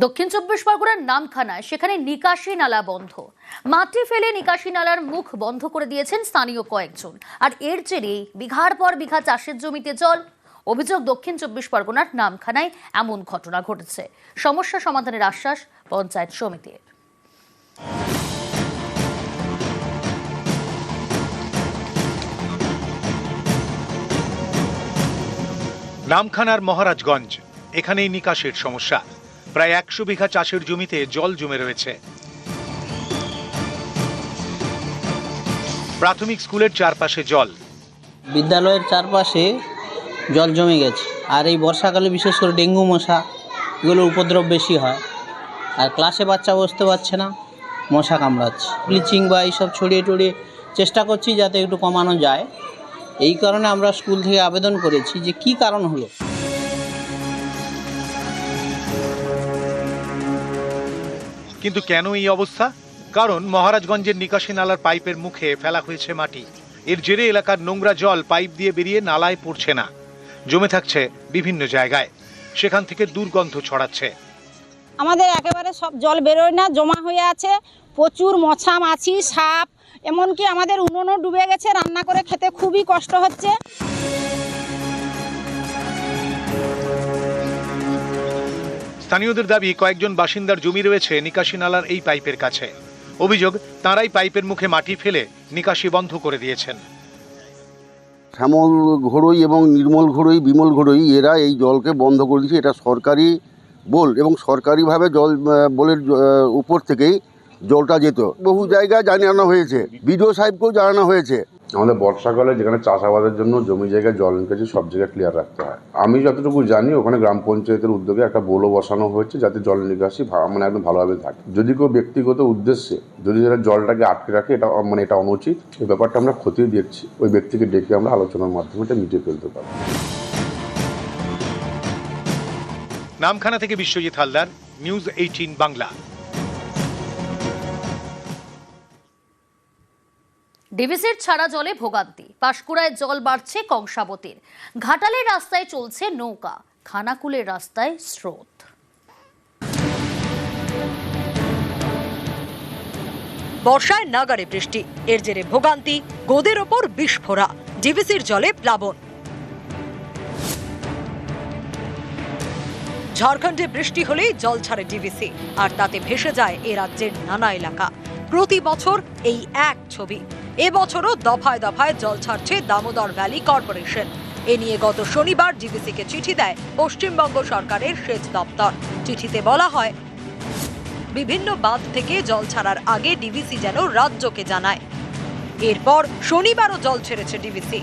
দক্ষিণ চব্বিশ পরগনার নামখানায় সেখানে নিকাশি নালা বন্ধ। মাটি ফেলে নিকাশি নালার মুখ বন্ধ করে দিয়েছেন স্থানীয় কয়েকজন। আর এর জেরেই বিঘার পর বিঘা চাষের জমিতে জল। অভিযোগ দক্ষিণ চব্বিশ পরগনার নামখানায় এমন ঘটনা ঘটেছে। সমস্যা সমাধানের আশ্বাস পঞ্চায়েত সমিতির। নামখানার মহারাজগঞ্জ, এখানেই নিকাশের সমস্যা। প্রায় একশো বিঘা চাষের জমিতে জল জমে রয়েছে। প্রাথমিক স্কুলের চারপাশে জল। বিদ্যালয়ের চারপাশে জল জমে গেছে। আর এই বর্ষাকালে বিশেষ করে ডেঙ্গু, মশা এগুলোর উপদ্রব বেশি হয়। আর ক্লাসে বাচ্চা বসতে পারছে না, মশা কামড়াচ্ছে। ব্লিচিং বা এইসব ছড়িয়ে টড়িয়ে চেষ্টা করছি যাতে একটু কমানো যায়। এই কারণে আমরা স্কুল থেকে আবেদন করেছি যে কি কারণ হলো? কিন্তু কেন এই অবস্থা? কারণ মহারাজগঞ্জের নিকাশি নালার পাইপের মুখে ফেলা হয়েছে মাটি। এর জেরে এলাকার নোংরা জল পাইপ দিয়ে বেরিয়ে নালায় পড়ছে না। জমে থাকছে বিভিন্ন জায়গায়। সেখান থেকে দুর্গন্ধ ছড়াচ্ছে। আমাদের একেবারে সব জল বেরোয় না, জমা হয়ে আছে। প্রচুর মশা মাছি, সাপ, এমনকি আমাদের উনুনও ডুবে গেছে, রান্না করে খেতে খুবই কষ্ট হচ্ছে। স্থানীয়দের দাবি, কয়েকজন বাসিন্দার জমি রয়েছে নিকাশি নালার এই পাইপের কাছে। অভিযোগ, তারাই পাইপের মুখে মাটি ফেলে নিকাশি বন্ধ করে দিয়েছেন। শ্যামল ঘোড়ই এবং নির্মল ঘোড়ই, বিমল ঘোড়ই, এরা এই জলকে বন্ধ করে দিয়েছে। এটা সরকারি বোল এবং সরকারিভাবে জল বোলের উপর থেকেই জলটা যেত। বহু জায়গায় জানানো হয়েছে, বিডিও সাহেবকেও জানানো হয়েছে। আমাদের বর্ষাকালে যেখানে চাষাবাদের জন্য জমি জায়গায় জল নিকাশি সব জায়গায় ক্লিয়ার রাখতে হয়। আমি যতটুকু জানি, ওখানে গ্রাম পঞ্চায়েতের উদ্যোগে একটা বোলো বসানো হয়েছে যাতে জল নিকাশি মানে একদম ভালোভাবে থাকে। যদি কেউ ব্যক্তিগত উদ্দেশ্যে যদি যারা জলটাকে আটকে রাখে, এটা মানে এটা অনুচিত, এই ব্যাপারটা আমরা খতিয়ে দেখছি। ওই ব্যক্তিকে ডেকে আমরা আলোচনার মাধ্যমে এটা মিটিয়ে ফেলতে পারব। নামখানা থেকে বিশ্বজিৎ হালদার, নিউজ এইটিন বাংলা। ডিভিসির ছাড়া জলে ভোগান্তি। পাশকুড়ায় জল বাড়ছে কংসাবতীর। ঘাটালের রাস্তায় চলছে নৌকা। খানাকুলের রাস্তায় স্রোত। বর্ষায় নাগারে বৃষ্টি। এর জেরে ভোগান্তি, গোদের ওপর বিস্ফোরা। ডিভিসির জলে প্লাবন। ঝাড়খণ্ডে বৃষ্টি হলেই জল ছাড়ে ডিভিসি। আর তাতে ভেসে যায় এ রাজ্যের নানা এলাকা। প্রতি বছর এই এক ছবি। এবছরও দফায় দফায় জল ছাড়ছে দামোদর ভ্যালি কর্পোরেশন। এ নিয়ে গত শনিবার ডিভিসিকে চিঠি দেয় পশ্চিমবঙ্গ সরকারের সেচ দপ্তর। চিঠিতে বলা হয়, বিভিন্ন বাঁধ থেকে জল ছাড়ার আগে ডিভিসি যেন রাজ্যকে জানায়। এরপর শনিবারও জল ছেড়েছে ডিভিসি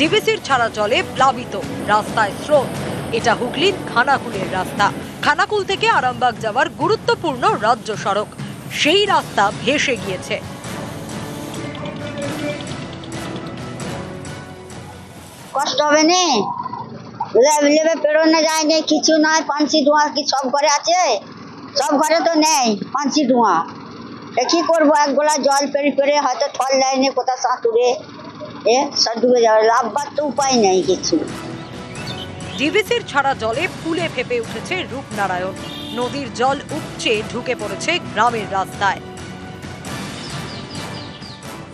ডিভিসির ছাড়া জলে প্লাবিত রাস্তায় স্রোত। এটা হুগলির খানাকুলের রাস্তা। খানাকুল থেকে আরামবাগ যাওয়ার গুরুত্বপূর্ণ রাজ্য সড়ক। সেই রাস্তা ভেসে গিয়েছে। কষ্ট হবে নে? লেবে পেরোনো যায় নে, কিছু নয়, পানসি ডুয়া কি সব ঘরে আছে? সব ঘরে তো নেই ডুয়া এ কি করব এক গোলা জল পেরে পেরে হয়তো ফল লাইনে কোথাও সাঁতুরে। এ সব ডুবে যাবে লাভবার তো উপায় নেই কিছু। ডিভিসির ছাড়া জলে ফুলে ফেপে উঠেছে রূপনারায়ণ। নদীর জল উপচে ঢুকে পড়েছে গ্রামের রাস্তায়।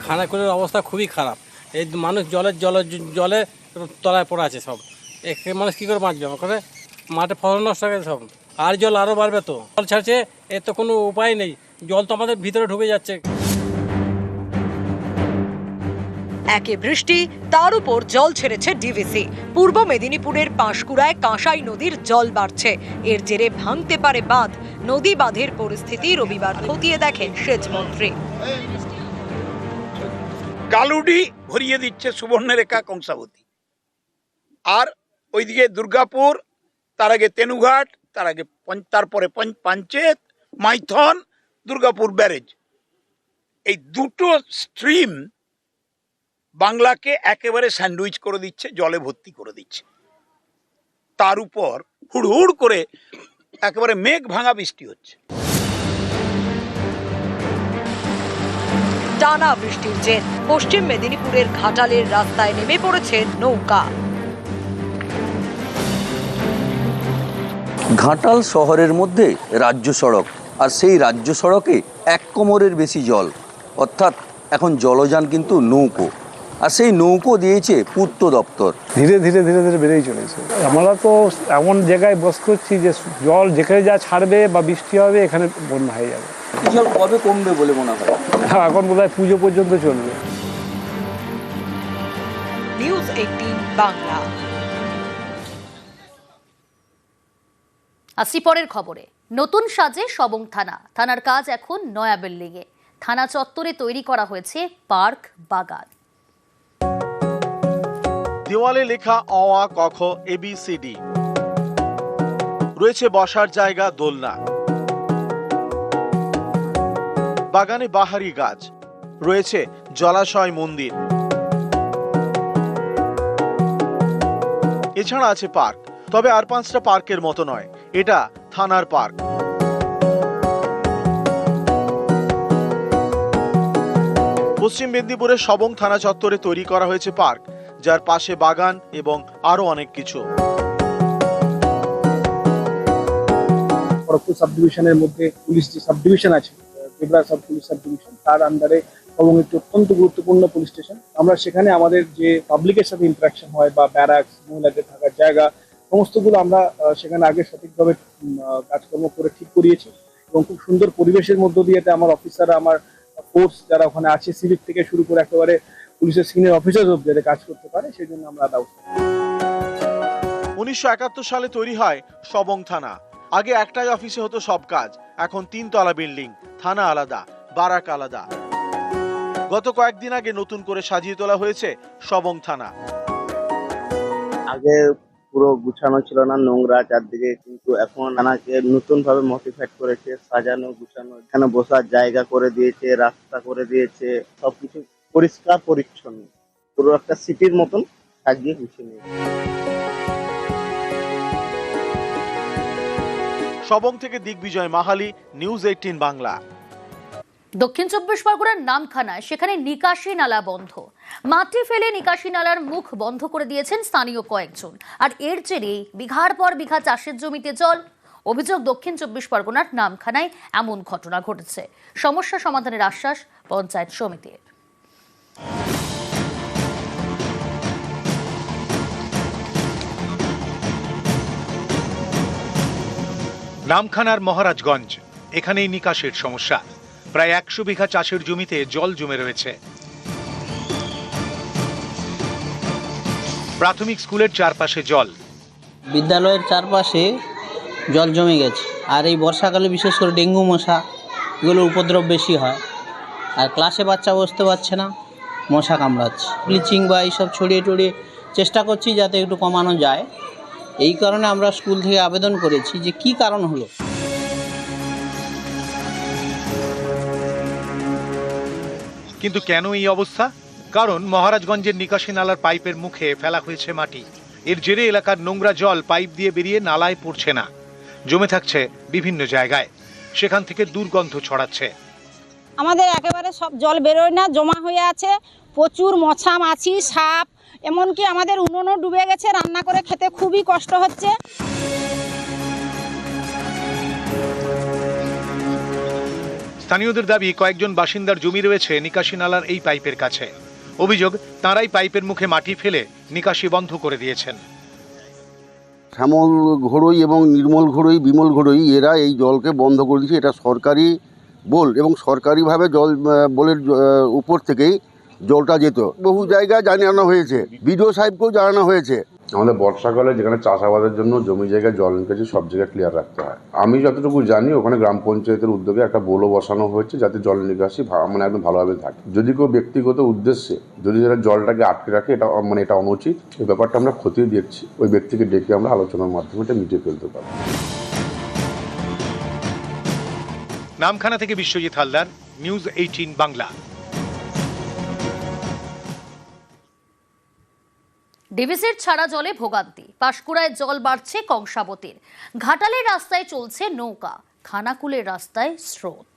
খানাকুলের অবস্থা খুবই খারাপ। এই মানুষ জলের জলে জলে তলায় পড়ে আছে সব। মানুষ কী করে বাঁচবে? ওখানে মাঠে ফসল নষ্ট হয়ে সব। আর জল আরও বাড়বে তো। জল ছাড়ছে, এর তো কোনো উপায় নেই। জল তো আমাদের ভিতরে ঢুকে যাচ্ছে। একে বৃষ্টি, তার উপর জল ছেড়েছে ডিভিসি পূর্ব মেদিনীপুরের পাঁশকুড়ায় কাঁসাই নদীর জল বাড়ছে। এর জেরে ভাঙতে পারে বাঁধ। নদী বাঁধের পরিস্থিতি রবিবার খতিয়ে দেখেন সেচ মন্ত্রী। কালুডি ভরিয়ে দিচ্ছে সুবর্ণরেখা কংসাবতী। আর ওইদিকে দুর্গাপুর, তার আগে তেনুঘাট, তার আগে তারপরে পঞ্চ- পাঞ্চেত মাইথন, দুর্গাপুর ব্যারেজ। এই দুটো স্ট্রিম বাংলাকে একেবারে স্যান্ডউইচ করে দিচ্ছে জলে ভর্তি করে দিচ্ছে। তার উপর হুড়হুড় করে একেবারে মেঘ ভাঙা বৃষ্টি হচ্ছে। টানা বৃষ্টির জের। পশ্চিম মেদিনীপুরের ঘাটালের রাস্তায় নেমে পড়েছে নৌকা। ঘাটাল শহরের মধ্যে রাজ্য সড়ক আর সেই রাজ্য সড়কে এক কোমরের বেশি জল। অর্থাৎ এখন জলযান কিন্তু নৌকো। আর সেই নৌকো দিয়েছে পূর্ত দপ্তর। ধীরে ধীরে ধীরে ধীরে বেড়েই চলেছে। আমরা তো এমন জায়গায় বস করছি যে জল যেখানে যা ছাড়বে বা বৃষ্টি হবে এখানে বন্যা হয়ে যাবে। জল কবে কমবে বলে মনে হয়? হ্যাঁ এখন বোধ হয় পুজো পর্যন্ত চলবে। নিউজ এইটিন বাংলা আসি পরের খবরে নতুন সাজে সবং থানা। থানার কাজ এখন নয়া বিল্ডিংয়ে। থানা চত্বরে তৈরি করা হয়েছে পার্ক বাগান। দেওয়ালে লেখা অ, আ, ক, খ এবিসিডি রয়েছে বসার জায়গা, দোলনা। বাগানে বাহারি গাছ। রয়েছে জলাশয় মন্দির। এছাড়া আছে পার্ক। তবে আর পাঁচটা পার্কের মতো নয়। এটা থানার পার্ক। পশ্চিম মেদিনীপুরের সবং থানা চত্বরে তৈরি করা হয়েছে পার্ক। যার পাশে বাগান এবং আরও অনেক কিছু। খড়গপুর সাব ডিভিশনের মধ্যে পুলিশ যে সাব ডিভিশন আছে কেবরা সাব পুলিশ সাব ডিভিশন তার আন্ডারে এবং একটি অত্যন্ত গুরুত্বপূর্ণ পুলিশ স্টেশন। আমরা সেখানে আমাদের যে পাবলিকের সাথে ইন্টারাকশন হয় বা ব্যারাক্স মহিলাদের থাকার জায়গা, সমস্তগুলো আমরা সেখানে আগে সঠিকভাবে কাজকর্ম করে ঠিক করিয়েছি এবং খুব সুন্দর পরিবেশের মধ্য দিয়ে আমার অফিসাররা আমার ফোর্স যারা ওখানে আছে সিভিক থেকে শুরু করে একেবারে পুলিশের সিনিয়র অফিসার অব্দি যাতে কাজ করতে পারে সেই জন্য আমরা ব্যবস্থা উনিশশো একাত্তর সালে তৈরি হয় সবং থানা। আগে একটাই অফিসে হতো সব কাজ এখন তিনতলা বিল্ডিং থানা আলাদা বারাক আলাদা। গত কয়েকদিন আগে নতুন করে সাজিয়ে তোলা হয়েছে সবং থানা। আগে পুরো গুছানো ছিল না নোংরা চারদিকে কিন্তু এখন থানাকে নতুন ভাবে মডিফাইড করেছে সাজানো গুছানো এখানে বসার জায়গা করে দিয়েছে রাস্তা করে দিয়েছে সবকিছু পরিষ্কার পরিচ্ছন্ন। পুরো একটা সিটির মতন সাজিয়ে গুছিয়ে নিয়েছে সবং থেকে দিগ্বিজয় মাহালি নিউজ এইটিন বাংলা। দক্ষিণ চব্বিশ পরগনার নামখানায় সেখানে নিকাশি নালা বন্ধ। মাটি ফেলে নিকাশি নালার মুখ বন্ধ করে দিয়েছেন স্থানীয় কয়েকজন। আর এর জেরেই বিঘার পর বিঘা চাষের জমিতে জল। অভিযোগ দক্ষিণ চব্বিশ পরগনার নামখানায় এমন ঘটনা ঘটেছে। সমস্যা সমাধানের আশ্বাস পঞ্চায়েত সমিতির। নামখানার মহারাজগঞ্জ, এখানেই নিকাশের সমস্যা। প্রায় একশো বিঘা চাষের জমিতে জল জমে রয়েছে। প্রাথমিক স্কুলের চারপাশে জল। বিদ্যালয়ের চারপাশে জল জমে গেছে। আর এই বর্ষাকালে বিশেষ করে ডেঙ্গু, মশা এগুলোর উপদ্রব বেশি হয়। আর ক্লাসে বাচ্চা বসতে পারছে না, মশা কামড়াচ্ছে। ব্লিচিং বা এইসব ছড়িয়ে টড়িয়ে চেষ্টা করছি যাতে একটু কমানো যায়। এই কারণে আমরা স্কুল থেকে আবেদন করেছি যে কি কারণ হলো? কিন্তু কেন এই অবস্থা? কারণ মহারাজগঞ্জের নিকাশি নালার পাইপের মুখে ফেলা হয়েছে মাটি। এর জেরে এলাকার নোংরা জল পাইপ দিয়ে বেরিয়ে নালায় পড়ছে না। জমে থাকছে বিভিন্ন জায়গায়। সেখান থেকে দুর্গন্ধ ছড়াচ্ছে। আমাদের একেবারে সব জল বেরোয় না জমা হয়ে আছে। প্রচুর মশা মাছি সাপ এমনকি আমাদের উনুনও ডুবে গেছে রান্না করে খেতে খুবই কষ্ট হচ্ছে। স্থানীয়দের দাবি কয়েকজন বাসিন্দার জমি রয়েছে নিকাশি নালার এই পাইপের কাছে। অভিযোগ তাঁরাই পাইপের মুখে মাটি ফেলে নিকাশি বন্ধ করে দিয়েছেন। শ্যামল ঘড়ই এবং নির্মল ঘড়ই বিমল ঘড়ই এরা এই জলকে বন্ধ করে দিয়েছে। এটা সরকারি বোল এবং সরকারিভাবে জল বোলের উপর থেকেই জলটা যেত। বহু জায়গায় জানানো হয়েছে বিডিও সাহেবকেও জানানো হয়েছে। আমাদের বর্ষাকালে যেখানে চাষাবাদের জন্য জমি জায়গায় জল নিকাশি সব জায়গায় ক্লিয়ার রাখতে হয়। আমি যতটুকু জানি ওখানে গ্রাম পঞ্চায়েতের উদ্যোগে একটা বোলো বসানো হয়েছে যাতে জল নিকাশি ভা- মানে একদম ভালোভাবে থাকে। যদি কেউ ব্যক্তিগত উদ্দেশ্যে যদি যারা জলটাকে আটকে রাখে এটা মানে এটা অনুচিত। এই ব্যাপারটা আমরা খতিয়ে দেখছি। ওই ব্যক্তিকে ডেকে আমরা আলোচনার মাধ্যমে এটা মিটিয়ে ফেলতে পারি নামখানা থেকে বিশ্বজিৎ হালদার নিউজ এইটিন বাংলা। ডিভিসির ছাড়া জলে ভোগান্তি। পাশকুড়ায় জল বাড়ছে কংসাবতীর। ঘাটালের রাস্তায় চলছে নৌকা। খানাকুলের রাস্তায় স্রোত।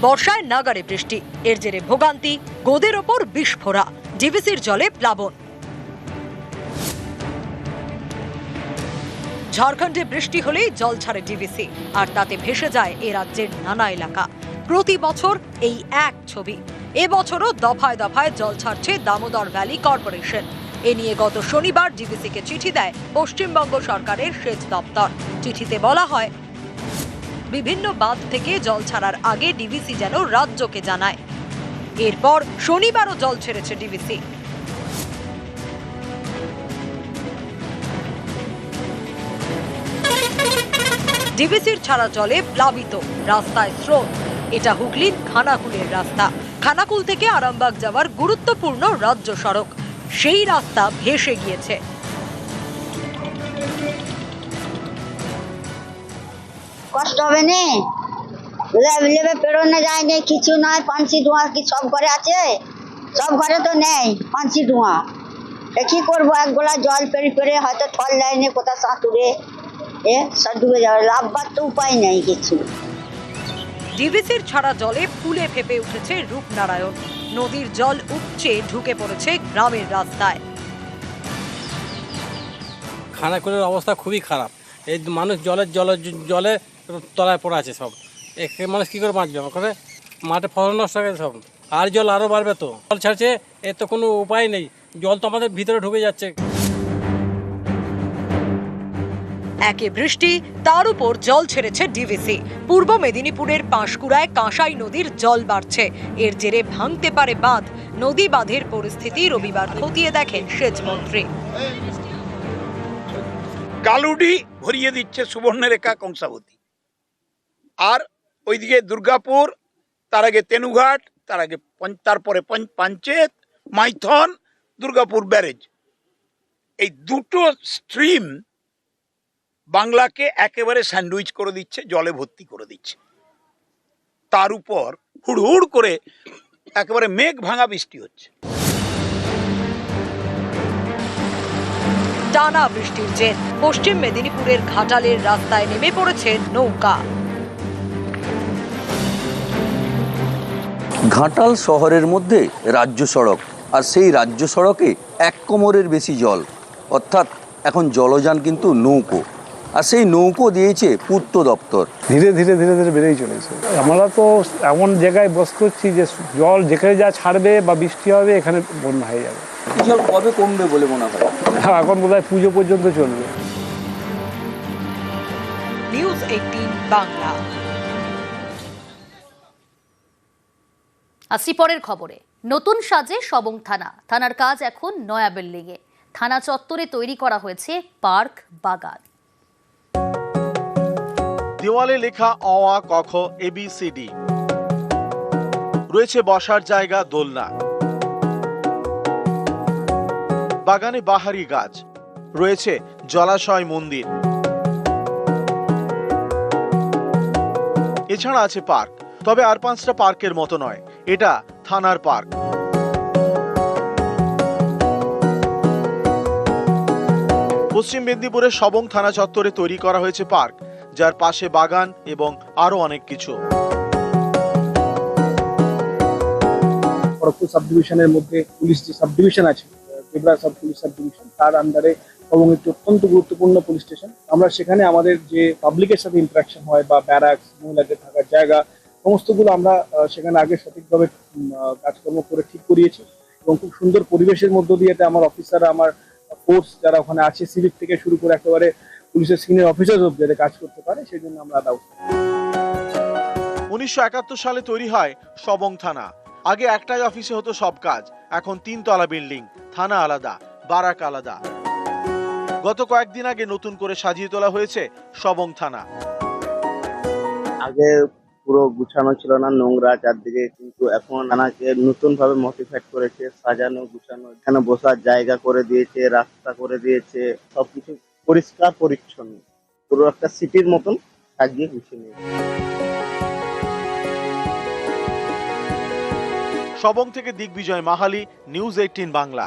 বর্ষায় নাগারে বৃষ্টি। এর জেরে ভোগান্তি, গোদের ওপর বিস্ফোরা। ডিভিসির জলে প্লাবন। ঝাড়খণ্ডে বৃষ্টি হলেই জল ছাড়ে ডিভিসি। আর তাতে ভেসে যায় এ রাজ্যের নানা এলাকা। প্রতি বছর এই এক ছবি। এবছরও দফায় দফায় জল ছাড়ছে দামোদর ভ্যালি কর্পোরেশন। এ নিয়ে গত শনিবার ডিভিসিকে চিঠি দেয় পশ্চিমবঙ্গ সরকারের সেচ দপ্তর। চিঠিতে বলা হয়, বিভিন্ন বাঁধ থেকে জল ছাড়ার আগে ডিভিসি যেন রাজ্যকে জানায়। এরপর শনিবারও জল ছেড়েছে ডিভিসি ডিভিসির ছাড়া জলে প্লাবিত রাস্তায় স্রোত। এটা হুগলির খানাকুলের রাস্তা। খানাকুল থেকে আরামবাগ যাওয়ার গুরুত্বপূর্ণ রাজ্য সড়ক। সেই রাস্তা ভেসে গিয়েছে। কষ্ট হবে নে? লেবে পেরোনো যায় নে, কিছু নয় পাঁচি ধোঁয়া কি সব ঘরে আছে? সব ঘরে তো নেই পাঁচি ধোঁয়া। কি করব, এক গোলা জল পেরে পেরে হয়তো ফল লাইনে কোথাও সাঁতুরে। এ, সব ডুবে যাবে, লাভবার তো উপায় নেই কিছু। ডিভিসির ছাড়া জলে ফুলে ফেপে উঠেছে রূপনারায়ণ। নদীর জল উপচে ঢুকে পড়েছে গ্রামের রাস্তায়। খানাকুলের অবস্থা খুবই খারাপ। এই মানুষ জলের জলে জলে তলায় পড়ে আছে সব। এখানে মানুষ কী করে বাঁচবে? ওখানে মাঠে ফসল নষ্ট হয়ে সব। আর জল আরও বাড়বে তো। জল ছাড়ছে এর তো কোনো উপায় নেই। জল তো আমাদের ভিতরে ঢুকে যাচ্ছে। একে বৃষ্টি, তার উপর জল ছেড়েছে ডিভিসি। পূর্ব মেদিনীপুরের পাঁশকুড়ায় কাঁসাই নদীর জল বাড়ছে। এর জেরে ভাঙতে পারে বাঁধ। নদী বাঁধের পরিস্থিতি রবিবার খতিয়ে দেখেন সেচ মন্ত্রী। গালুডি ভরিয়ে দিচ্ছে সুবর্ণরেখা কংসাবতী। আর ওইদিকে দুর্গাপুর, তার আগে তেনুঘাট, তার আগে তারপরে পাঞ্চেত মাইথন, দুর্গাপুর ব্যারেজ। এই দুটো স্ট্রিম বাংলাকে একেবারে স্যান্ডউইচ করে দিচ্ছে জলে ভর্তি করে দিচ্ছে। তার উপর হুড়হুড় করে একেবারে মেঘ ভাঙা বৃষ্টি হচ্ছে। টানা বৃষ্টির জের। পশ্চিম মেদিনীপুরের ঘাটালের রাস্তায় নেমে পড়েছে নৌকা। ঘাটাল শহরের মধ্যে রাজ্য সড়ক আর সেই রাজ্য সড়কে এক কোমরের বেশি জল। অর্থাৎ এখন জলযান কিন্তু নৌকো। আর সেই নৌকো দিয়েছে পূর্ত দপ্তর। ধীরে ধীরে ধীরে ধীরে বেড়েই চলেছে। আমরা তো এমন জায়গায় বস করছি যে জল যেখানে যা ছাড়বে বা বৃষ্টি হবে এখানে বন্যা হয়ে যাবে। জল কবে কমবে বলে মনে হয়? হ্যাঁ এখন বোধ হয় পুজো পর্যন্ত চলবে। News eighteen Bangla. আসছি পরের খবরে। নতুন সাজে সবং থানা। থানার কাজ এখন নয়া বিল্ডিংয়ে থানা চত্বরে তৈরি করা হয়েছে পার্ক বাগান। দেওয়ালে লেখা অ, আ, ক, খ এবিসিডি রয়েছে বসার জায়গা, দোলনা। বাগানে বাহারি গাছ। রয়েছে জলাশয় মন্দির। এছাড়া আছে পার্ক। তবে আর পাঁচটা পার্কের মতো নয়। এটা থানার পার্ক। পশ্চিম মেদিনীপুরের সবং থানা চত্বরে তৈরি করা হয়েছে পার্ক। যার পাশে বাগান এবং আরও অনেক কিছু। খড়গপুর সাব ডিভিশনের মধ্যে পুলিশ যে সাব ডিভিশন আছে Debra sub police sub division তার আন্ডারে এবং একটি অত্যন্ত গুরুত্বপূর্ণ পুলিশ স্টেশন আমরা সেখানে আমাদের যে পাবলিকের সাথে ইন্টারাকশন হয় বা ব্যারাক্স মহিলাদের থাকার জায়গা, সমস্তগুলো আমরা সেখানে আগে সঠিকভাবে কাজকর্ম করে ঠিক করিয়েছি। এবং খুব সুন্দর পরিবেশের মধ্য দিয়ে আমার অফিসাররা আমার ফোর্স যারা ওখানে আছে সিভিক থেকে শুরু করে একেবারে পুলিশের সিনিয়র অফিসার যাতে কাজ করতে পারে সেই জন্য আমরা ব্যবস্থা উনিশশো একাত্তর সালে তৈরি হয় সবং থানা। আগে একটাই অফিসে হতো সব কাজ। এখন তিনতলা বিল্ডিং থানা আলাদা বারাক আলাদা। গত কয়েকদিন আগে নতুন করে সাজিয়ে তোলা হয়েছে সবং থানা। আগে পুরো গুছানো ছিল না নোংরা চারদিকে কিন্তু এখন থানাকে নতুন ভাবে মডিফাইড করেছে সাজানো গুছানো। এখানে বসার জায়গা করে দিয়েছে রাস্তা করে দিয়েছে সবকিছু পরিষ্কার, পরিচ্ছন্ন। পুরো একটা সিটির মতন সাজিয়ে গুছিয়ে নিয়ে সবং থেকে দিগ্বিজয় মাহালি, নিউজ এইটিন বাংলা।